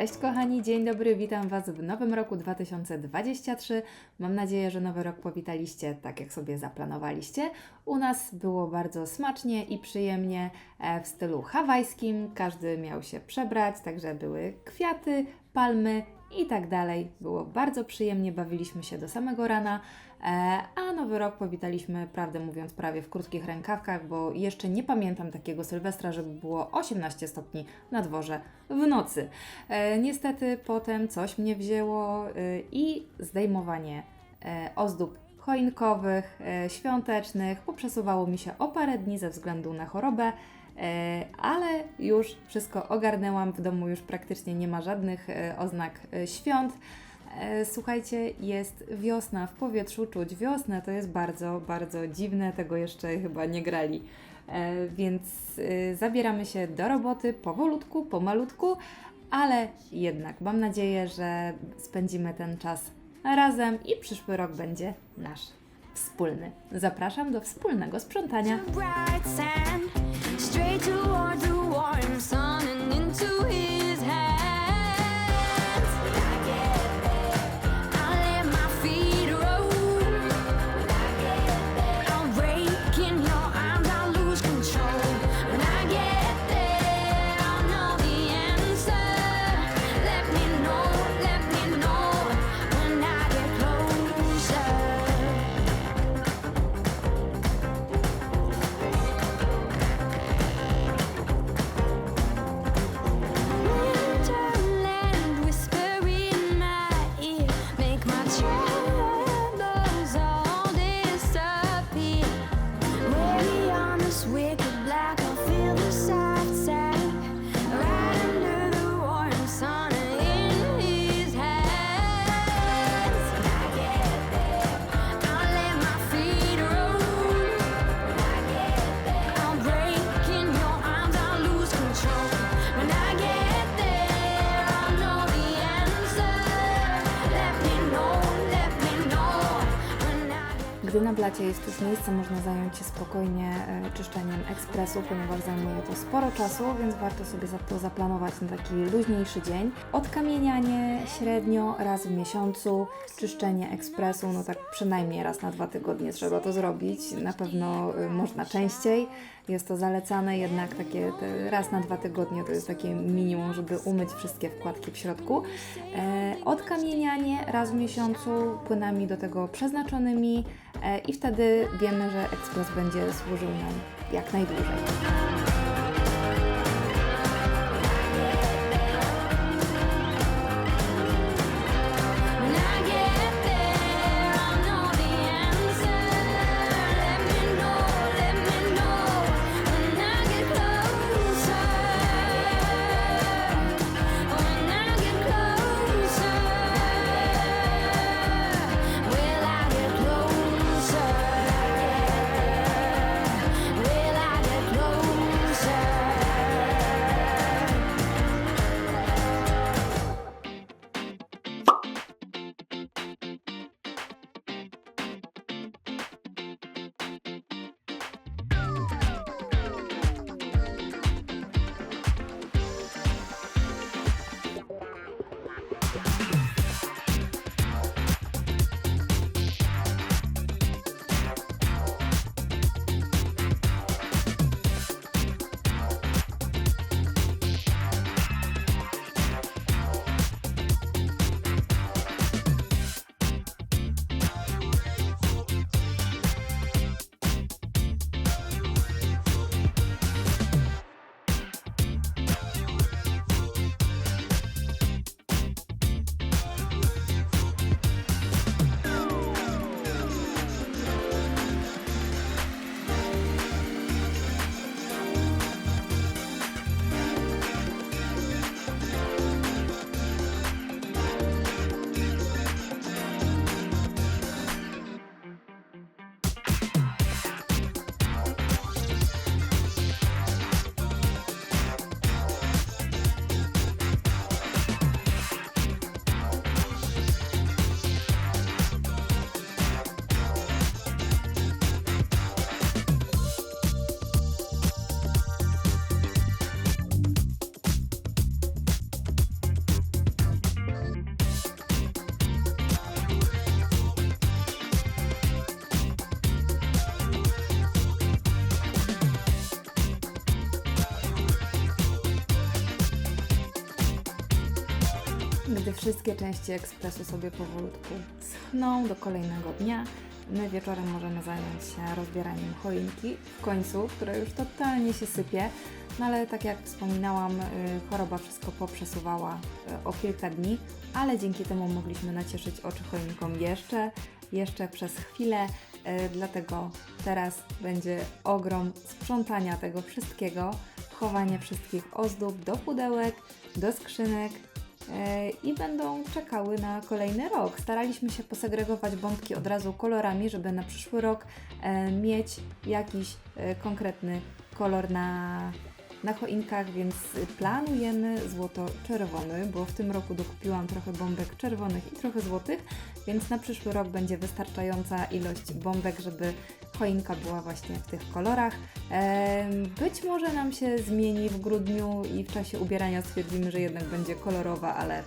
Cześć kochani, dzień dobry, witam Was w nowym roku 2023. Mam nadzieję, że nowy rok powitaliście tak, jak sobie zaplanowaliście. U nas było bardzo smacznie i przyjemnie e, w stylu hawajskim. Każdy miał się przebrać, także były kwiaty, palmy i tak dalej. Było bardzo przyjemnie, bawiliśmy się do samego rana, a nowy rok powitaliśmy, prawdę mówiąc, prawie w krótkich rękawkach, bo jeszcze nie pamiętam takiego Sylwestra, żeby było 18 stopni na dworze w nocy. E, niestety potem coś mnie wzięło e, i zdejmowanie e, ozdób choinkowych, e, świątecznych poprzesuwało mi się o parę dni ze względu na chorobę. E, ale już wszystko ogarnęłam. W domu już praktycznie nie ma żadnych e, oznak e, świąt. E, Słuchajcie, jest wiosna w powietrzu, czuć wiosnę. To jest bardzo, bardzo dziwne. Tego jeszcze chyba nie grali. E, Więc e, zabieramy się do roboty powolutku, pomalutku, ale jednak mam nadzieję, że spędzimy ten czas razem i przyszły rok będzie nasz wspólny. Zapraszam do wspólnego sprzątania. straight the warm sun and into his blacie jest już miejsce, można zająć się spokojnie e, czyszczeniem ekspresu, ponieważ zajmuje to sporo czasu, więc warto sobie to zaplanować na taki luźniejszy dzień. Odkamienianie średnio raz w miesiącu, czyszczenie ekspresu, no tak przynajmniej raz na dwa tygodnie trzeba to zrobić. Na pewno e, można częściej. Jest to zalecane, jednak takie raz na dwa tygodnie to jest takie minimum, żeby umyć wszystkie wkładki w środku. E, odkamienianie raz w miesiącu płynami do tego przeznaczonymi e, i wtedy wiemy, że ekspres będzie służył nam jak najdłużej. Kiedy wszystkie części ekspresu sobie powolutku schną do kolejnego dnia, my wieczorem możemy zająć się rozbieraniem choinki w końcu, która już totalnie się sypie. No ale tak jak wspominałam, y, choroba wszystko poprzesuwała y, o kilka dni, ale dzięki temu mogliśmy nacieszyć oczy choinką jeszcze, jeszcze przez chwilę. y, Dlatego teraz będzie ogrom sprzątania tego wszystkiego, chowanie wszystkich ozdób do pudełek, do skrzynek i będą czekały na kolejny rok. Staraliśmy się posegregować bombki od razu kolorami, żeby na przyszły rok e, mieć jakiś e, konkretny kolor na, na choinkach, więc planujemy złoto-czerwony, bo w tym roku dokupiłam trochę bombek czerwonych i trochę złotych, więc na przyszły rok będzie wystarczająca ilość bombek, żeby choinka była właśnie w tych kolorach. Być może nam się zmieni w grudniu i w czasie ubierania stwierdzimy, że jednak będzie kolorowa, ale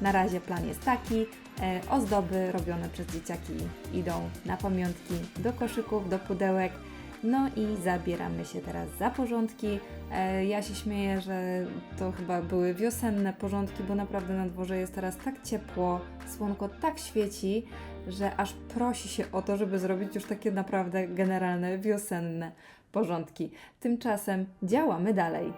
na razie plan jest taki. E, Ozdoby robione przez dzieciaki idą na pamiątki do koszyków, do pudełek. No i zabieramy się teraz za porządki. E, Ja się śmieję, że to chyba były wiosenne porządki, bo naprawdę na dworze jest teraz tak ciepło, słonko tak świeci, że aż prosi się o to, żeby zrobić już takie naprawdę generalne wiosenne porządki. Tymczasem działamy dalej.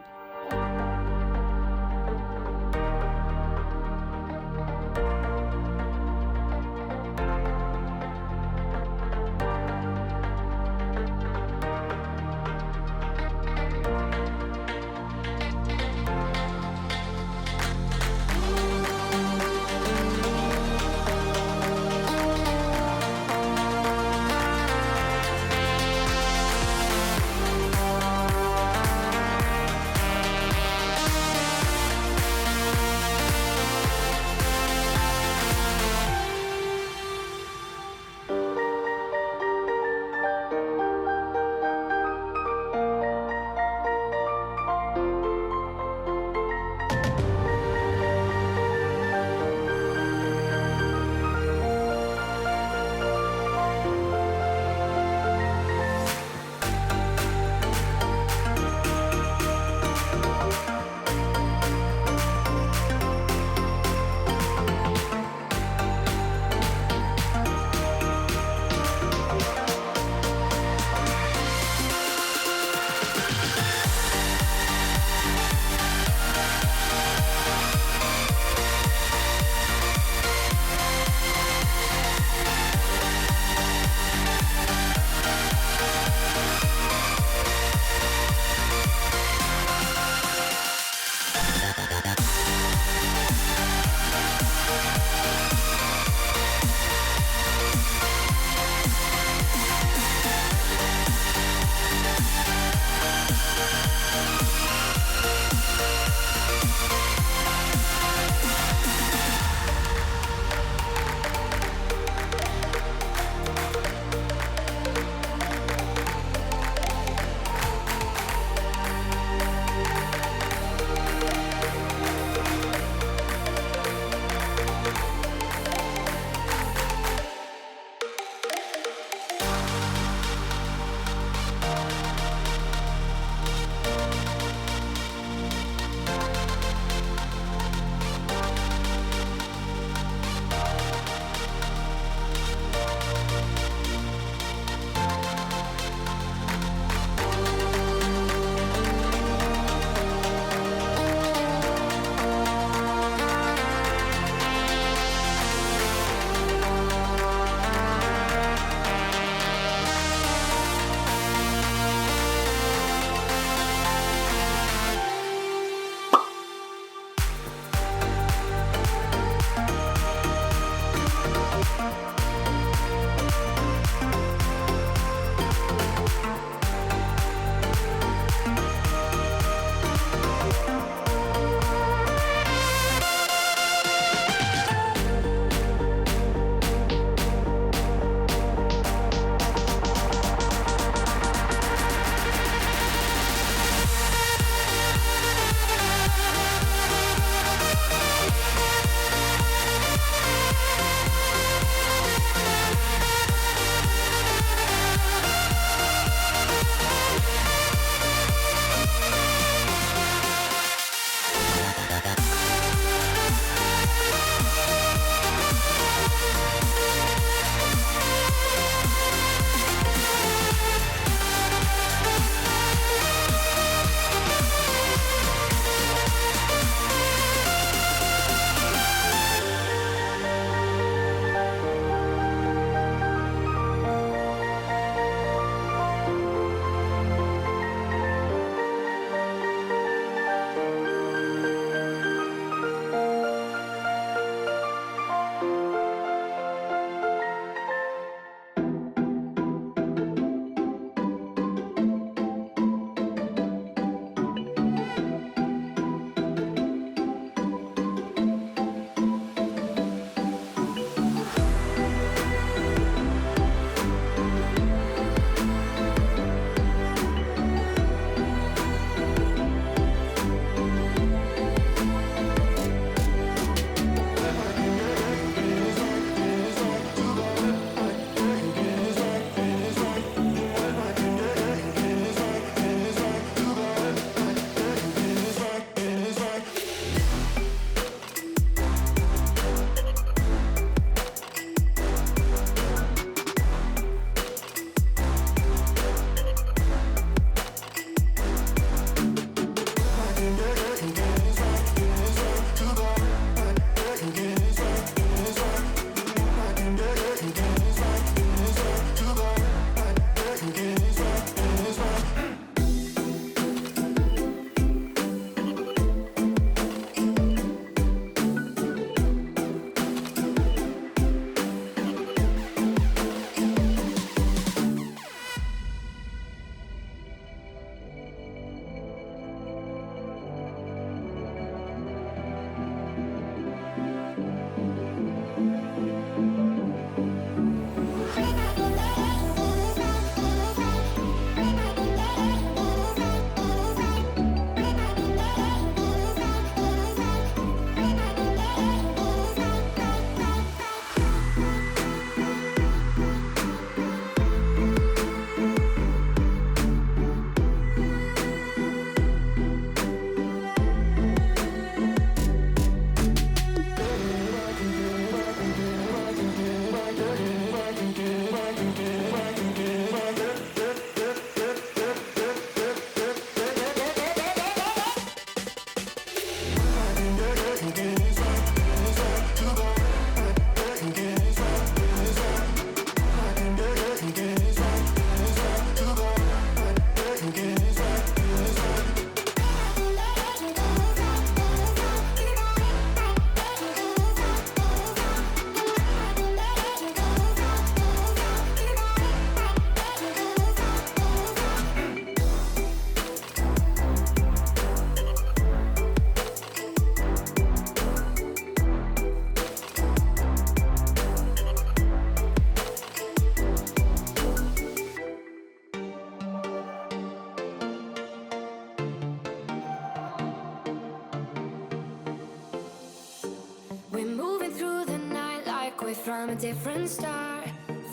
From a different star,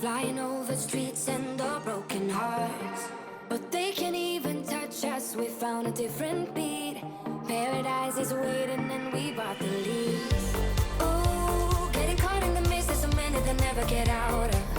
flying over streets and our broken hearts. But they can't even touch us. We found a different beat. Paradise is waiting, and we bought the lead. Ooh, getting caught in the mist. There's so many that never get out of.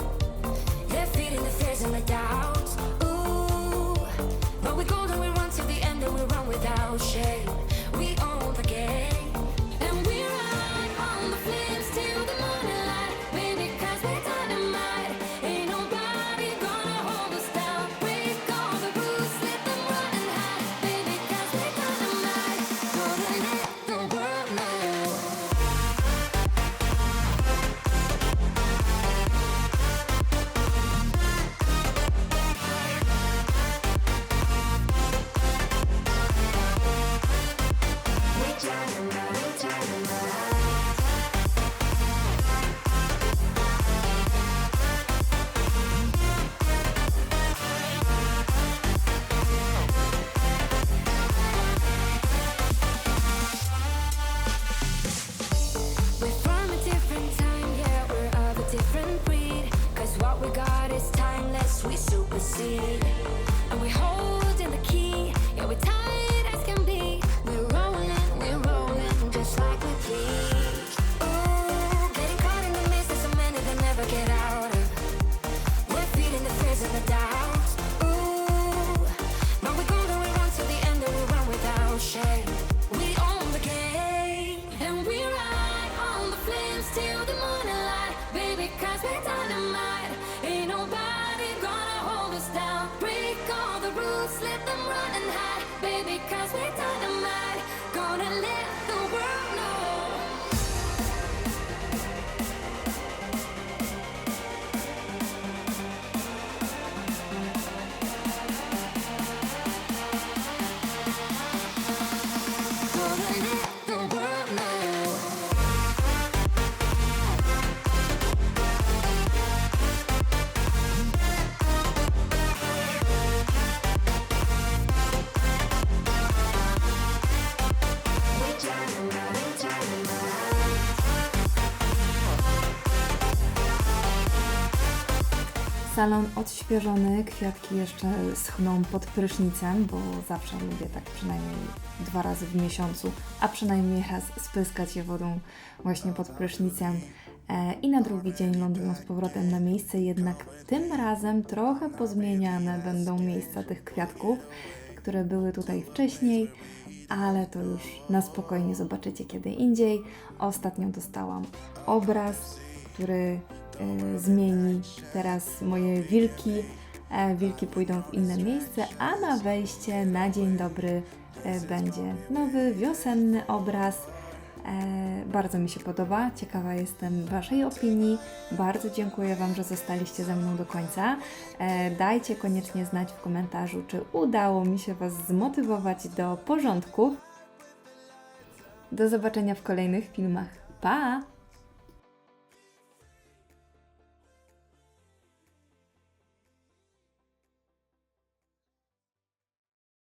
Salon odświeżony, kwiatki jeszcze schną pod prysznicem, bo zawsze lubię tak przynajmniej dwa razy w miesiącu, a przynajmniej raz spryskać je wodą właśnie pod prysznicem. E, I na drugi dzień lądują z powrotem na miejsce, jednak tym razem trochę pozmieniane będą miejsca tych kwiatków, które były tutaj wcześniej, ale to już na spokojnie zobaczycie kiedy indziej. Ostatnio dostałam obraz, który zmieni teraz moje wilki. E, wilki pójdą w inne miejsce, a na wejście na dzień dobry e, będzie nowy wiosenny obraz. E, bardzo mi się podoba, ciekawa jestem Waszej opinii. Bardzo dziękuję Wam, że zostaliście ze mną do końca. Dajcie koniecznie znać w komentarzu, czy udało mi się Was zmotywować do porządku. Do zobaczenia w kolejnych filmach. Pa!